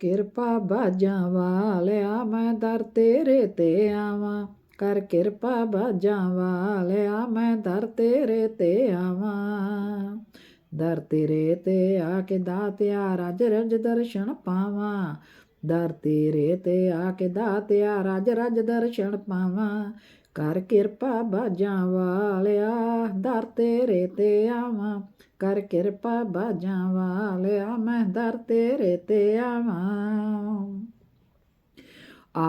ਕਿਰਪਾ ਬਾਜਾਂ ਵਾਲਿਆ, ਮੈਂ ਦਰ ਤੇਰੇ ਤੇ ਆਵਾਂ। ਕਰ ਕਿਰਪਾ ਬਾਜਾਂ ਵਾਲਿਆ, ਮੈਂ ਦਰ ਤੇਰੇ ਤੇ ਆਵਾਂ। ਦਰ ਤੇਰੇ ਤੇ ਆ ਕੇ ਦਾਤਿਆ, ਰਜ ਰਜ ਦਰਸ਼ਨ ਪਾਵਾਂ। ਦਰ ਤੇਰੇ ਤੇ ਆ ਕੇ ਦਾਤਿਆ, ਰਜ ਰਜ ਦਰਸ਼ਨ ਪਾਵਾਂ। ਕਰ ਕਿਰਪਾ ਬਾਜਾਂ ਵਾਲਿਆ, ਦਰ ਤੇਰੇ ਤੇ ਆਵਾਂ। ਕਰ ਕਿਰਪਾ ਬਾਜਾਂ ਵਾਲਿਆ, ਮੈਂ ਦਰ ਤੇਰੇ ਤੇ ਆਵਾਂ।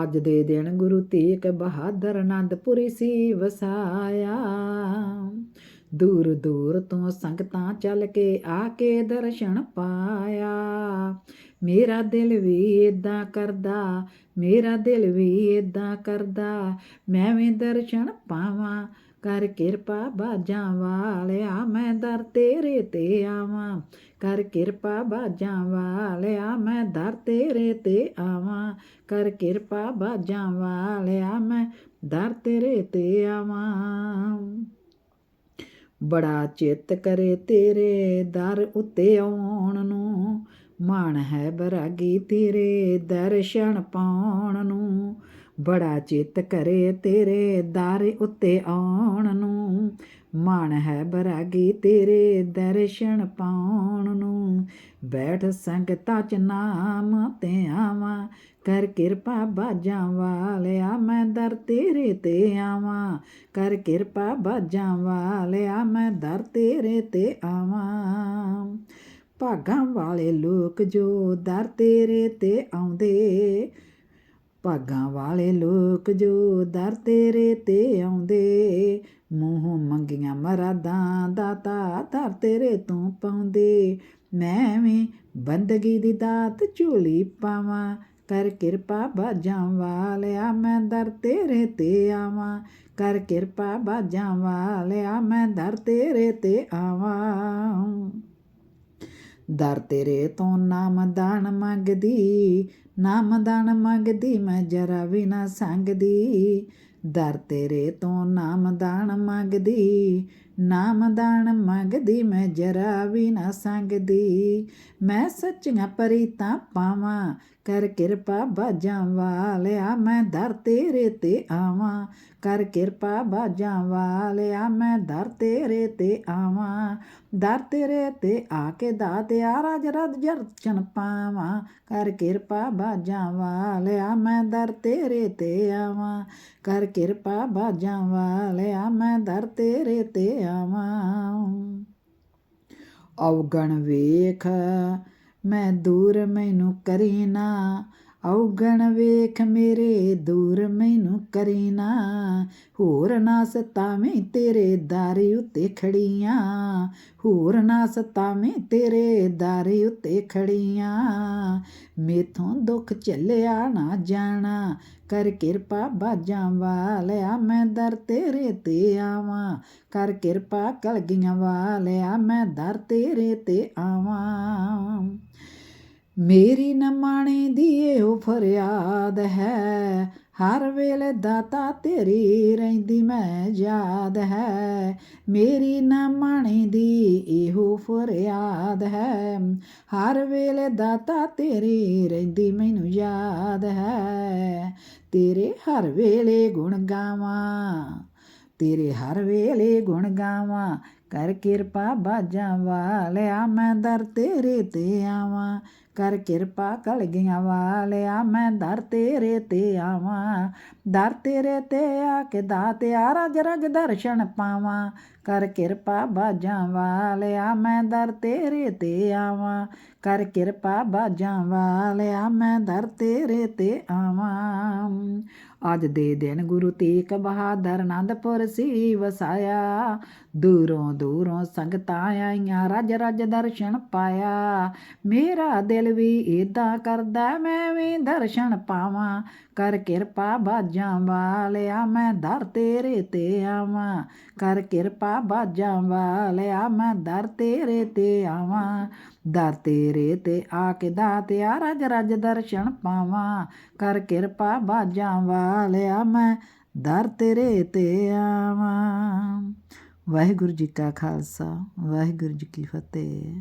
ਅੱਜ ਦੇ ਦਿਨ ਗੁਰੂ ਤੇਗ ਬਹਾਦਰ ਅਨੰਦਪੁਰੀ ਸੀ ਵਸਾਇਆ ਦੂਰ ਦੂਰ ਤੋਂ ਸੰਗਤਾਂ ਚੱਲ ਕੇ ਆ ਕੇ ਦਰਸ਼ਨ ਪਾਇਆ। ਮੇਰਾ ਦਿਲ ਵੀ ਇਦਾਂ ਕਰਦਾ, ਮੇਰਾ ਦਿਲ ਵੀ ਇਦਾਂ ਕਰਦਾ। ਮੈਂ ਵੀ ਦਰਸ਼ਨ ਪਾਵਾਂ, ਕਰ ਕਿਰਪਾ ਬਾਜਾਂ ਵਾਲਿਆ, ਮੈਂ ਦਰ ਤੇਰੇ ਤੇ ਆਵਾਂ। ਕਰ ਕਿਰਪਾ ਬਾਜਾਂ ਵਾਲਿਆ, ਮੈਂ ਦਰ ਤੇਰੇ ਤੇ ਆਵਾਂ। ਕਰ ਕਿਰਪਾ ਬਾਜਾਂ ਵਾਲਿਆ, ਮੈਂ ਦਰ ਤੇਰੇ ਤੇ ਆਵਾਂ। ਬੜਾ ਚਿੱਤ ਕਰੇ ਤੇਰੇ ਦਰ ਉੱਤੇ ਆਉਣ ਨੂੰ ਮਾਣ ਹੈ ਬਰਾਗੀ ਤੇਰੇ ਦਰਸ਼ਨ ਪਾਉਣ ਨੂੰ। ਬੜਾ ਚਿੱਤ ਕਰੇ ਤੇਰੇ ਦਰ ਉੱਤੇ ਆਉਣ ਨੂੰ। ਮਨ ਹੈ ਬਰਾਗੀ ਤੇਰੇ ਦਰਸ਼ਨ ਪਾਉਣ ਨੂੰ। ਬੈਠ ਸੰਗਤਾਂ ਚ ਨਾਮ ਤੇ ਆਵਾਂ। ਕਰ ਕਿਰਪਾ ਬਾਜਾਂ ਵਾਲਿਆ, ਮੈਂ ਦਰ ਤੇਰੇ ਤੇ ਆਵਾਂ। ਕਰ ਕਿਰਪਾ ਬਾਜਾਂ ਵਾਲਿਆ, ਮੈਂ ਦਰ ਤੇਰੇ ਤੇ ਆਵਾਂ। ਭਾਗਾਂ ਵਾਲੇ ਲੋਕ ਜੋ ਦਰ ਤੇਰੇ ਤੇ ਆਉਂਦੇ। ਭਾਗਾਂ ਵਾਲੇ ਲੋਕ ਜੋ ਦਰ ਤੇਰੇ ਤੇ ਆਉਂਦੇ। ਮੂੰਹੋਂ ਮੰਗੀਆਂ ਮਰਾਦਾਂ ਦਾਤਾ ਦਰ ਤੇਰੇ ਤੋਂ ਪਾਉਂਦੇ। ਮੈਂ ਵੀ ਬੰਦਗੀ ਦੀ ਦਾਤ ਝੋਲੀ ਪਾਵਾਂ, ਕਰ ਕਿਰਪਾ ਬਾਜਾਂ ਵਾਲਿਆ ਮੈਂ ਦਰ ਤੇਰੇ ਤੇ ਆਵਾਂ, ਕਰ ਕਿਰਪਾ ਬਾਜਾਂ ਵਾਲਿਆ ਮੈਂ ਦਰ ਤੇਰੇ ਤੇ ਆਵਾਂ। ਦਰ ਤੇਰੇ ਤੋਂ ਨਾਮ ਦਾਨ ਮੰਗਦੀ ਨਾਮ ਦਾਨ ਮੰਗਦੀ, ਮੈਂ ਜਰਾ ਵੀ ਨਾ ਸੰਗਦੀ। ਦਰ ਤੇਰੇ ਤੋਂ ਨਾਮ ਦਾਨ ਮੰਗਦੀ, ਨਾਮ ਦਾਨ ਮੰਗਦੀ, ਮੈਂ ਜਰਾ ਵੀ ਨਾ ਸੰਗਦੀ। ਮੈਂ ਸੱਚੀਆਂ ਪਰੀਤਾਂ ਪਾਵਾਂ, ਕਰ ਕਿਰਪਾ ਬਾਜਾਂ ਵਾਲਿਆ, ਮੈਂ ਦਰ ਤੇਰੇ ਤੇ ਆਵਾਂ। ਕਰ ਕਿਰਪਾ ਬਾਜਾਂ ਵਾਲਿਆ, ਮੈਂ ਦਰ ਤੇਰੇ ਤੇ ਆਵਾਂ। ਦਰ ਤੇਰੇ ਤੇ ਆ ਕੇ ਦਾਤਿਆ ਰਜ ਰਜ ਜਰਚਨ ਪਾਵਾਂ। ਕਰ ਕਿਰਪਾ ਬਾਜਾਂ ਵਾਲਿਆ, ਮੈਂ ਦਰ ਤੇਰੇ ਤੇ ਆਵਾਂ। ਕਰ ਕਿਰਪਾ ਬਾਜਾਂ ਵਾਲਿਆ, ਮੈਂ ਦਰ ਤੇਰੇ ਤੇ ਆਵਾਂ। ਔਗਣ ਵੇਖ, ਮੈਂ ਦੂਰ ਮੈਨੂੰ ਕਰੀ ਨਾ। ਔਗਣ ਵੇਖ, ਮੇਰੇ ਦੂਰ ਮੈਨੂੰ ਕਰੀ ਨਾ। ਹੋਰ ਨਾ ਸਤਾਵੇਂ ਤੇਰੇ ਦਰ ਉੱਤੇ ਖੜੀਆਂ। ਹੋਰ ਨਾ ਸਤਾਵੇਂ ਤੇਰੇ ਦਰ ਉੱਤੇ ਖੜੀਆਂ। ਮੇਥੋਂ ਦੁੱਖ ਝੱਲਿਆ ਨਾ ਜਾਣਾ, ਕਰ ਕਿਰਪਾ ਬਾਜਾਂ ਵਾਲਿਆ, ਮੈਂ ਦਰ ਤੇਰੇ ਤੇ ਆਵਾਂ। ਕਰ ਕਿਰਪਾ ਕਲਗੀਆਂ ਵਾਲਿਆ, ਮੈਂ ਦਰ ਤੇਰੇ ਤੇ ਆਵਾਂ। ਮੇਰੀ ਨਮਾਣੇ ਦੀ ਇਹੋ ਫਰਿਆਦ ਹੈ ਹਰ ਵੇਲੇ ਦਾਤਾ ਤੇਰੀ ਰਹਿੰਦੀ ਮੈਂ ਯਾਦ ਹੈ। ਮੇਰੀ ਨਾ ਨਮਾਣੇ ਦੀ ਇਹੋ ਫਰਿਆਦ ਹੈ। ਹਰ ਵੇਲੇ ਦਾਤਾ ਤੇਰੀ ਰਹਿੰਦੀ ਮੈਨੂੰ ਯਾਦ ਹੈ। ਤੇਰੇ ਹਰ ਵੇਲੇ ਗੁਣ ਗਾਵਾਂ। ਤੇਰੇ ਹਰ ਵੇਲੇ ਗੁਣ ਗਾਵਾਂ, ਕਰ ਕਿਰਪਾ ਬਾਜਾਂ ਵਾਲਿਆ, ਮੈਂ ਦਰ ਤੇਰੇ ਤੇ ਆਵਾਂ। ਕਰ ਕਿਰਪਾ ਕਲਗੀਆਂ ਵਾਲਿਆ, ਮੈਂ ਦਰ ਤੇਰੇ ਤੇ ਆਵਾਂ। ਦਰ ਤੇਰੇ ਤੇ ਆ ਕੇ ਦਾਤਿਆ ਰਜ ਰਗ ਦਰਸ਼ਨ ਪਾਵਾਂ। ਕਰ ਕਿਰਪਾ ਬਾਜਾਂ ਵਾਲਿਆ, ਮੈਂ ਦਰ ਤੇਰੇ ਤੇ ਆਵਾਂ। ਕਰ ਕਿਰਪਾ ਬਾਜਾਂ ਵਾਲਿਆ, ਮੈਂ ਦਰ ਤੇਰੇ ਤੇ ਆਵਾਂ। ਅੱਜ ਦੇ ਦਿਨ ਗੁਰੂ ਤੇਗ ਬਹਾਦਰ ਆਨੰਦਪੁਰ ਸੀ ਵਸਾਇਆ ਦੂਰੋਂ ਦੂਰੋਂ ਸੰਗਤਾਂ ਆਈਆਂ, ਰਜ ਰਜ ਦਰਸ਼ਨ ਪਾਇਆ। ਮੇਰਾ ਦਿਲ ਵੀ ਇਦਾਂ ਕਰਦਾ, ਮੈਂ ਵੀ ਦਰਸ਼ਨ ਪਾਵਾਂ। ਕਰ ਕਿਰਪਾ ਬਾਜਾਂ ਵਾਲਿਆ, ਮੈਂ ਦਰ ਤੇਰੇ ਤੇ ਆਵਾਂ। ਕਰ ਕਿਰਪਾ ਬਾਜਾਂ ਵਾਲਿਆ, ਮੈਂ ਦਰ ਤੇਰੇ ਤੇ ਆਵਾਂ। ਦਰ ਤੇਰੇ ਤੇ ਆ ਕੇ ਦਾਤਿਆ, ਰਜ ਰਜ ਦਰਸ਼ਨ ਪਾਵਾਂ। ਕਰ ਕਿਰਪਾ ਬਾਜਾਂ ਵਾਲਿਆ, ਮੈਂ ਦਰ ਤੇਰੇ ਤੇ ਆਵਾਂ। ਵਾਹਿਗੁਰੂ ਜੀ ਕਾ ਖਾਲਸਾ, ਵਾਹਿਗੁਰੂ ਜੀ ਕੀ ਫਤਿਹ।